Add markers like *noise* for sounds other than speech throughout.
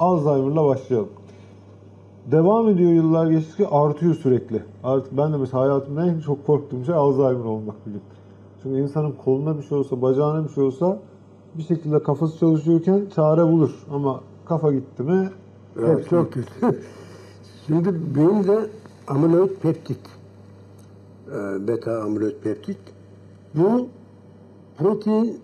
Alzheimer'la başlayalım. Devam ediyor yıllar geçtikçe artıyor sürekli. Artık ben de mesela hayatımda en çok korktuğum şey Alzheimer olmak bugün. Çünkü insanın koluna bir şey olsa, bacağına bir şey olsa bir şekilde kafası çalışıyorken çare bulur. Ama kafa gitti mi Evet, hepsi çok kötü. Şimdi beyinde amyloid peptit, e, beta amyloid peptit, bu protein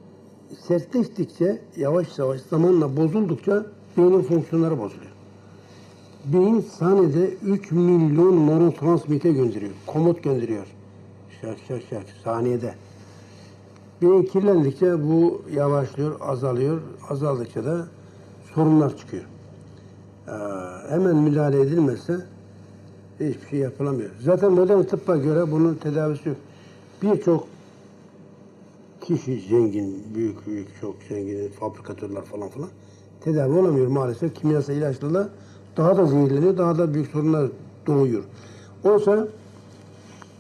sertleştikçe yavaş yavaş zamanla bozuldukça beynin fonksiyonları bozuluyor. Beyin saniyede 3 milyon nörotransmitter gönderiyor, komut gönderiyor. Şak şak şak saniyede. Beyin kirlendikçe bu yavaşlıyor, azalıyor. Azaldıkça da sorunlar çıkıyor. Ee, hemen müdahale edilmezse hiçbir şey yapılamıyor. Zaten modern tıbba göre bunun tedavisi yok. Birçok kişi zengin, büyük büyük çok zengin fabrikatörler falan filan tedavi olamıyor maalesef. Kimyasal ilaçlarla daha da zehirleniyor, daha da büyük sorunlar doğuyor. Oysa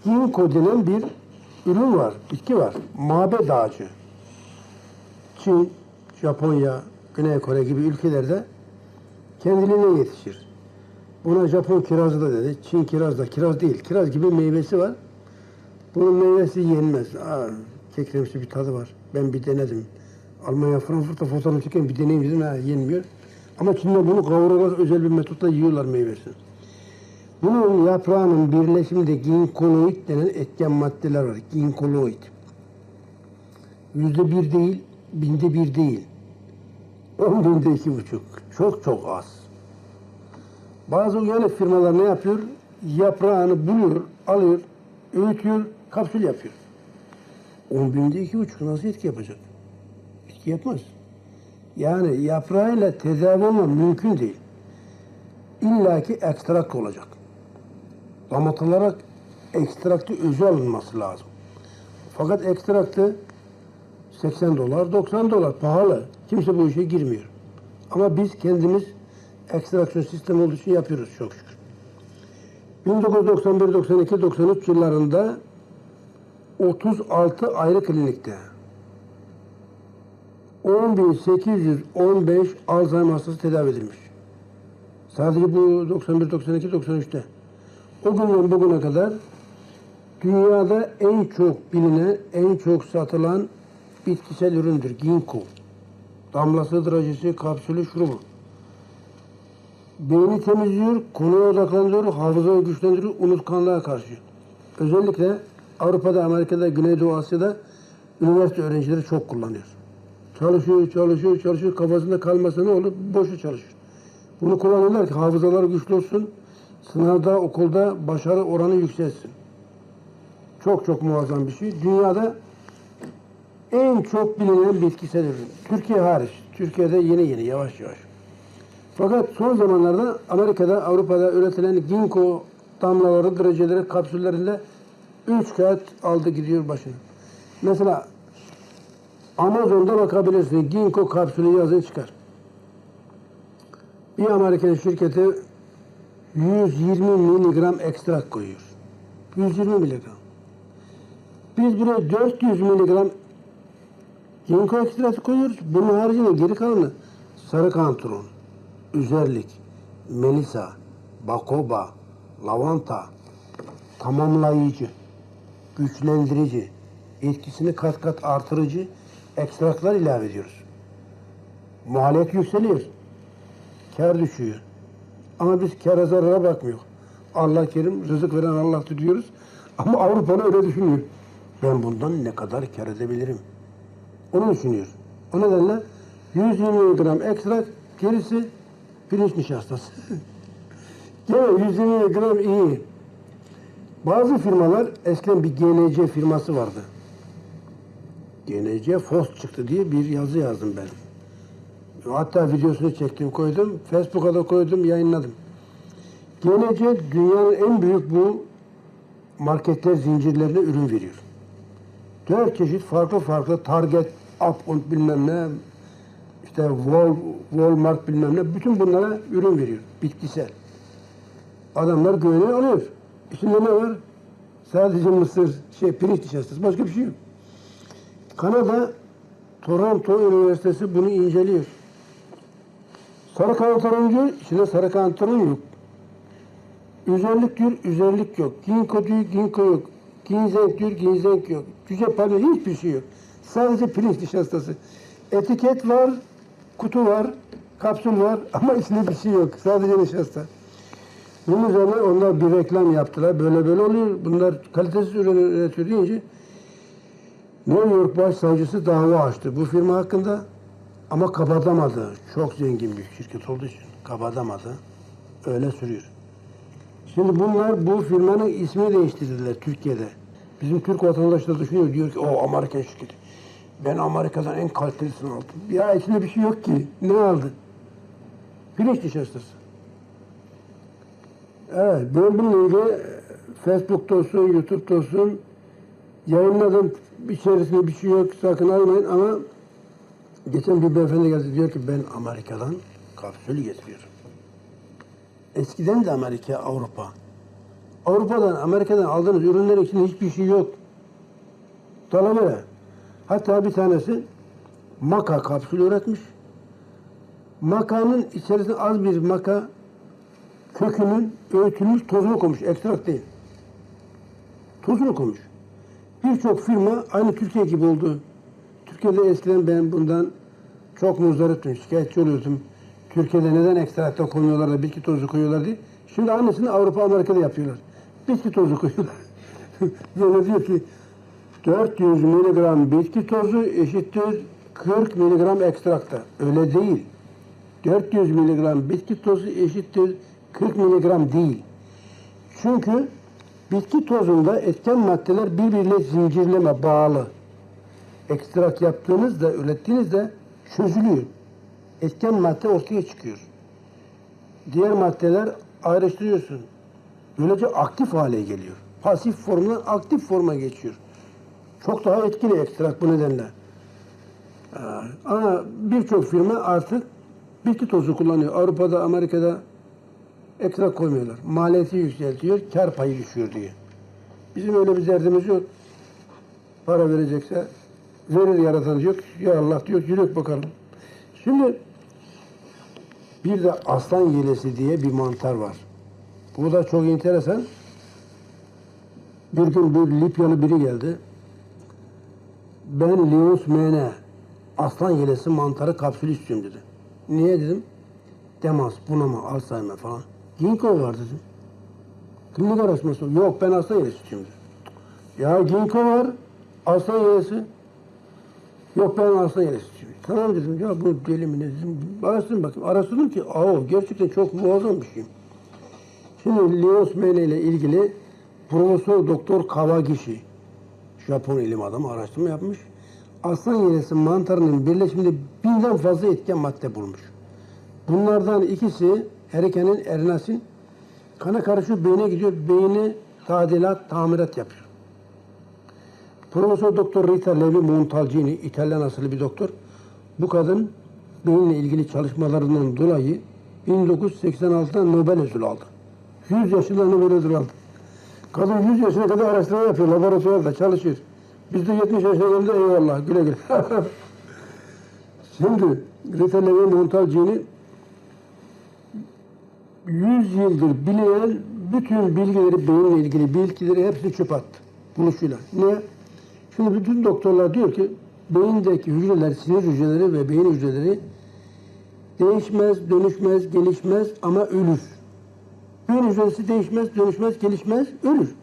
ginkgo denen bir ürün var, bitki var. Mabed ağacı. Çin, Japonya, Güney Kore gibi ülkelerde kendiliğinden yetişir. Buna Japon kirazı da dedi. Çin kiraz da kiraz değil. Kiraz gibi meyvesi var. Bunun meyvesi yenmez. Aa, kekremsi bir tadı var. Ben bir denedim. Almanya, Frankfurt'ta fotoğraf çeken bir deneyim dedim. Yenmiyor. Ama Çin'de bunu kavurarak özel bir metotla yiyorlar meyvesini. Bunun yaprağının birleşiminde ginkoloid denen etken maddeler var. Ginkoloid. Yüzde bir değil, binde bir değil. On binde iki buçuk. Çok çok az. Bazı uyanık firmalar ne yapıyor? Yaprağını buluyor, alıyor, öğütüyor, kapsül yapıyor. On binde iki buçuk nasıl etki yapacak? Yapmaz. Yani yaprağıyla tedavi olma mümkün değil. İlla ki ekstrakt olacak. Damatılarak ekstraktı özü alınması lazım. Fakat ekstraktı 80 dolar, 90 dolar pahalı. Kimse bu işe girmiyor. Ama biz kendimiz ekstraksiyon sistemi olduğu için yapıyoruz çok şükür. 1991, 92, 93 yıllarında 36 ayrı klinikte 10.815 Alzheimer hastası tedavi edilmiş. Sadece bu 91, 92, 93'te. O günden bugüne kadar dünyada en çok bilinen, en çok satılan bitkisel üründür. Ginkgo. Damlası, drajesi, kapsülü, şurubu. Beyni temizliyor, konuya odaklandırıyor, hafızayı güçlendiriyor, unutkanlığa karşı. Özellikle Avrupa'da, Amerika'da, Güneydoğu Asya'da üniversite öğrencileri çok kullanıyor. Çalışıyor, çalışıyor, çalışıyor. Kafasında kalmasa ne olur? Boşu çalışıyor. Bunu kullanıyorlar ki hafızaları güçlü olsun. Sınavda, okulda başarı oranı yükselsin. Çok çok muazzam bir şey. Dünyada en çok bilinen bitkisel. Türkiye hariç. Türkiye'de yeni yeni, yavaş yavaş. Fakat son zamanlarda Amerika'da, Avrupa'da üretilen ginkgo damlaları, dereceleri, kapsüllerinde üç kağıt aldı gidiyor başına. Mesela Amazon'da bakabilirsin. Ginkgo kapsülü yazın çıkar. Bir Amerikan şirketi 120 miligram ekstrak koyuyor. 120 miligram. Biz buraya 400 miligram ginkgo ekstratı koyuyoruz. Bunun haricinde geri kalanı sarı kantron, üzerlik, melisa, bakoba, lavanta, tamamlayıcı, güçlendirici, etkisini kat kat artırıcı ekstraklar ilave ediyoruz. Maliyet yükseliyor. Kar düşüyor. Ama biz kâra zarara bakmıyor. Allah kerim, rızık veren Allah'tır diyoruz. Ama Avrupalı öyle düşünmüyor. Ben bundan ne kadar kar edebilirim? Onu düşünüyor. O nedenle 120 gram ekstrak, gerisi pirinç nişastası. Gene 120 gram iyi. Bazı firmalar, eskiden bir GNC firması vardı. GNC FOS çıktı diye bir yazı yazdım ben. Hatta videosunu çektim, koydum. Facebook'a da koydum, yayınladım. GNC dünyanın en büyük bu marketler zincirlerine ürün veriyor. Dört çeşit farklı farklı Target, Up bilmem ne, işte Wal, Walmart bilmem ne, bütün bunlara ürün veriyor. Bitkisel. Adamlar güvene alıyor. İçinde ne var? Sadece mısır, şey, pirinç nişastası, başka bir şey yok. Kanada Toronto Üniversitesi bunu inceliyor. Sarı kantaron diyor, içinde sarı kantaron yok. Üzerlik diyor, üzerlik yok. Ginkgo diyor, ginkgo yok. Ginseng diyor, ginseng yok. Cüce palmiye hiçbir şey yok. Sadece pirinç nişastası. Etiket var, kutu var, kapsül var *laughs* ama içinde bir şey yok. Sadece nişasta. Bunun üzerine onlar bir reklam yaptılar. Böyle böyle oluyor. Bunlar kalitesiz ürün üretiyor deyince New York Başsavcısı dava açtı bu firma hakkında ama kapatamadı. Çok zengin bir şirket olduğu için kapatamadı. Öyle sürüyor. Şimdi bunlar bu firmanın ismini değiştirdiler Türkiye'de. Bizim Türk vatandaşları düşünüyor. Diyor ki o Amerikan şirketi. Ben Amerika'dan en kalitelisini aldım. Ya içinde bir şey yok ki. Ne aldın? Pirinç nişastası. Evet, bununla ilgili Facebook'ta olsun, YouTube'da olsun yayınladım. İçerisinde bir şey yok, sakın almayın ama geçen bir beyefendi geldi diyor ki ben Amerika'dan kapsül getiriyorum. Eskiden de Amerika, Avrupa. Avrupa'dan, Amerika'dan aldığınız ürünlerin içinde hiçbir şey yok. Dalamaya. Hatta bir tanesi maka kapsül üretmiş. Makanın içerisine az bir maka kökünün öğütülmüş tozunu koymuş, ekstrak değil. Tozunu koymuş. Birçok firma aynı Türkiye gibi oldu. Türkiye'de eskiden ben bundan çok muzdariptim, şikayetçi oluyordum. Türkiye'de neden ekstrakta koymuyorlar da bitki tozu koyuyorlar diye. Şimdi aynısını Avrupa, Amerika'da yapıyorlar. Bitki tozu koyuyorlar. *laughs* yani diyor ki 400 miligram bitki tozu eşittir 40 miligram ekstrakta. Öyle değil. 400 miligram bitki tozu eşittir 40 miligram değil. Çünkü bitki tozunda etken maddeler birbiriyle zincirleme bağlı. Ekstrak yaptığınızda, ürettiğinizde çözülüyor. Etken madde ortaya çıkıyor. Diğer maddeler ayrıştırıyorsun. Böylece aktif hale geliyor. Pasif formdan aktif forma geçiyor. Çok daha etkili ekstrak bu nedenle. Ee, Ama birçok firma artık bitki tozu kullanıyor. Avrupa'da, Amerika'da ekstrak koymuyorlar. Maliyeti yükseltiyor, kar payı düşüyor diye. Bizim öyle bir derdimiz yok. Para verecekse verir yaratan diyor. Ya Allah diyor, yürek bakalım. Şimdi bir de aslan yelesi diye bir mantar var. Bu da çok enteresan. Bir gün bir Libyalı biri geldi. Ben Leos mene aslan yelesi mantarı kapsülü istiyorum dedi. Niye dedim? Demans, bunama, Alzheimer falan. Ginkgo var dedim. Klinik araştırması. Yok ben aslan yelesi istiyorum. Ya ginkgo var, aslan yelesi. Yok ben aslan yelesi istiyorum. Tamam dedim ya bu deli mi ne dedim. Araştırdım bakayım. Araştırdım ki aa gerçekten çok muazzam bir şey. Şimdi Leos mene ile ilgili Profesör Doktor Kawagishi Japon ilim adamı araştırma yapmış. Aslan yelesi mantarının birleşiminde binden fazla etken madde bulmuş. Bunlardan ikisi erekenin erinasin kana karışıyor beyne gidiyor. Beyni tadilat, tamirat yapıyor. Profesör Doktor Rita Levi Montalcini, İtalyan asıllı bir doktor. Bu kadın beyinle ilgili çalışmalarından dolayı 1986'da Nobel ödülü aldı. 100 yaşında Nobel ödülü aldı. Kadın 100 yaşına kadar araştırma yapıyor, laboratuvarda çalışıyor. Biz de 70 yaşına geldi, eyvallah, güle güle. *laughs* Şimdi Rita Levi Montalcini 100 yıldır bilinen bütün bilgileri, beyinle ilgili bilgileri hepsini çöp attı. Buluşuyla. Niye? Şimdi bütün doktorlar diyor ki beyindeki hücreler, sinir hücreleri ve beyin hücreleri değişmez, dönüşmez, gelişmez ama ölür. Beyin hücresi değişmez, dönüşmez, gelişmez, ölür.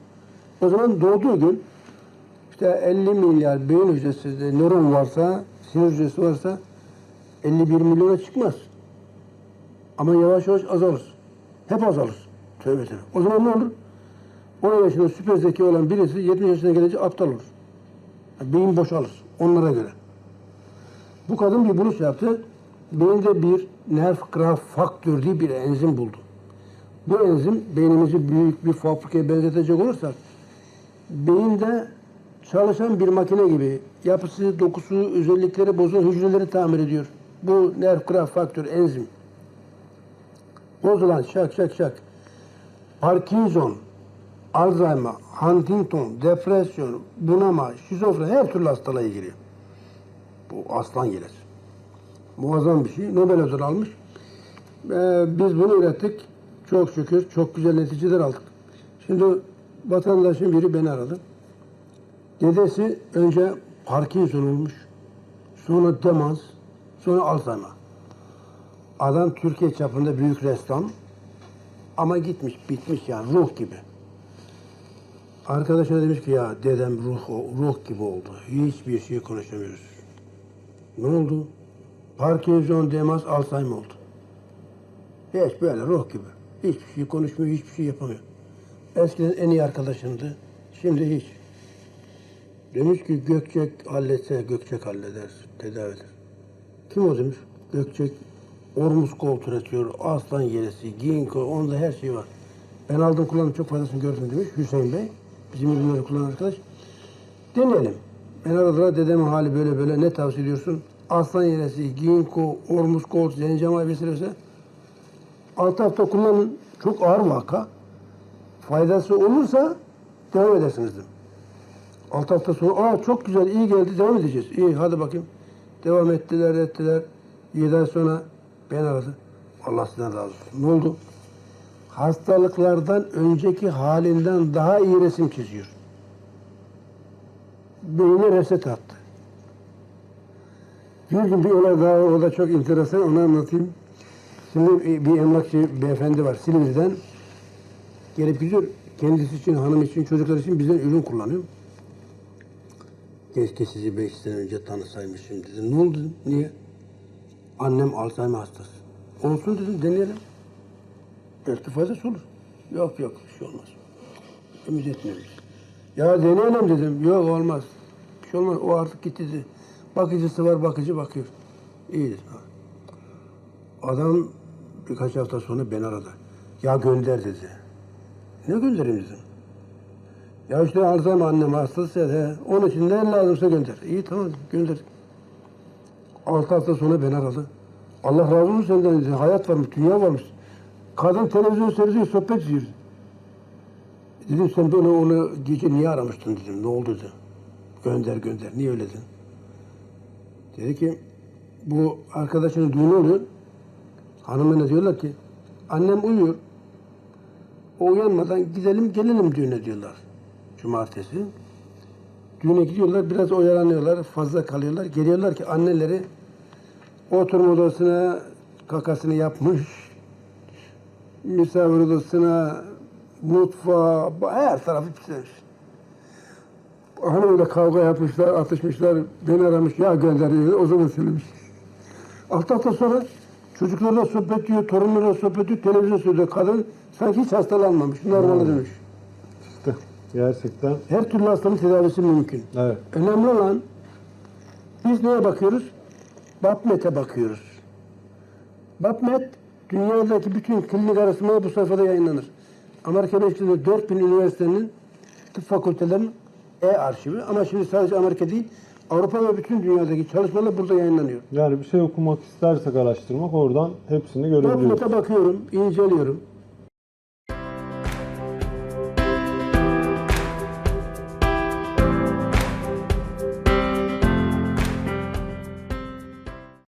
O zaman doğduğu gün işte 50 milyar beyin hücresi, de nöron varsa, sinir hücresi varsa 51 milyona çıkmaz. Ama yavaş yavaş azalır. Hep azalır. Tövbe tövbe. O zaman ne olur? 10 yaşında süper zeki olan birisi 70 yaşına gelince aptal olur. Yani beyin boşalır. Onlara göre. Bu kadın bir buluş yaptı. Beyinde bir nerve growth faktör diye bir enzim buldu. Bu enzim beynimizi büyük bir fabrikaya benzetecek olursak beyinde çalışan bir makine gibi yapısı, dokusu, özellikleri bozan hücreleri tamir ediyor. Bu nerve growth faktör enzim. Bozulan şak şak şak. Parkinson, Alzheimer, Huntington, depresyon, bunama, şizofren her türlü hastalığa giriyor. Bu aslan yelesi. Muazzam bir şey. Nobel ödülü almış. Ee, biz bunu ürettik. Çok şükür çok güzel neticeler aldık. Şimdi vatandaşın biri beni aradı. Dedesi önce Parkinson olmuş. Sonra demans. Sonra Alzheimer. Adam Türkiye çapında büyük ressam. Ama gitmiş, bitmiş yani ruh gibi. Arkadaşına demiş ki ya dedem ruh, ruh gibi oldu. Hiçbir şey konuşamıyoruz. Ne oldu? Parkinson, demans, Alzheimer oldu. Hiç böyle ruh gibi. Hiçbir şey konuşmuyor, hiçbir şey yapamıyor. Eskiden en iyi arkadaşımdı. Şimdi hiç. Demiş ki Gökçek halletse Gökçek halleder, tedavi eder. Kim o demiş? Gökçek ormuz kol üretiyor, aslan yeresi, ginkgo, onda her şey var. Ben aldım kullandım çok faydasını gördüm demiş Hüseyin Bey. Bizim ürünleri kullanan arkadaş. Deneyelim. Ben aradılar dedemin hali böyle böyle ne tavsiye ediyorsun? Aslan yeresi, ginkgo, ormuz kol, zencama vesaire. Altı hafta kullanın. Çok ağır vaka. Faydası olursa devam edersiniz dedim. Altı hafta sonra aa çok güzel iyi geldi devam edeceğiz. İyi hadi bakayım. Devam ettiler ettiler. Yedi ay sonra beni aradı. Allah sizden razı olsun. Ne oldu? Hastalıklardan önceki halinden daha iyi resim çiziyor. Beyine reset attı. Bir gün bir olay daha o da çok enteresan onu anlatayım. Şimdi bir emlakçı beyefendi var Silivri'den. Gelip gidiyor. Kendisi için, hanım için, çocuklar için bizden ürün kullanıyor. Keşke sizi beş sene önce tanısaymışım dedim. Ne oldu. Niye? Annem Alzheimer hastası. Olsun dedim deneyelim. Belki faydası olur. Yok yok bir şey olmaz. Ümit etmiyoruz. Ya deneyelim dedim. Yok olmaz. Bir şey olmaz. O artık gitti dedi. Bakıcısı var bakıcı bakıyor. İyi dedim. Adam birkaç hafta sonra beni aradı. Ya gönder dedi. Ne göndereyim dedim. Ya işte Alzheimer annem hastası. He. Onun için ne lazımsa gönder. İyi tamam gönder. Altı hafta sonra beni aradı. Allah razı olsun senden dedi. Hayat varmış, dünya varmış. Kadın televizyon seyrediyor, sohbet ediyor. Dedim sen beni onu gece niye aramıştın dedim. Ne oldu dedi. Gönder gönder. Niye öyle dedin? Dedi ki bu arkadaşının düğünü oluyor. Hanımına diyorlar ki annem uyuyor. O uyanmadan gidelim gelelim düğüne diyorlar. Cumartesi. Düğüne gidiyorlar biraz oyalanıyorlar fazla kalıyorlar. Geliyorlar ki anneleri oturma odasına kakasını yapmış. Misafir odasına mutfağa her tarafı pislemiş. Hanımla kavga yapmışlar, atışmışlar, beni aramış, ya gönderiyor, o zaman silmiş. Altı hafta sonra çocuklarla sohbet diyor, torunlarla sohbet diyor, televizyon söylüyor. Kadın sanki hiç hastalanmamış, normale dönmüş. İşte gerçekten Her türlü hastalığın tedavisi mümkün. evet. Önemli olan biz neye bakıyoruz? BAPMET'e bakıyoruz. BAPMET dünyadaki bütün klinik araştırmalar bu sayfada yayınlanır. Amerika Birleşik 4000 üniversitenin tıp fakültelerinin e-arşivi ama şimdi sadece Amerika değil Avrupa ve bütün dünyadaki çalışmalar burada yayınlanıyor. Yani bir şey okumak istersek araştırmak oradan hepsini görebiliyoruz. BAPMET'e bakıyorum, inceliyorum.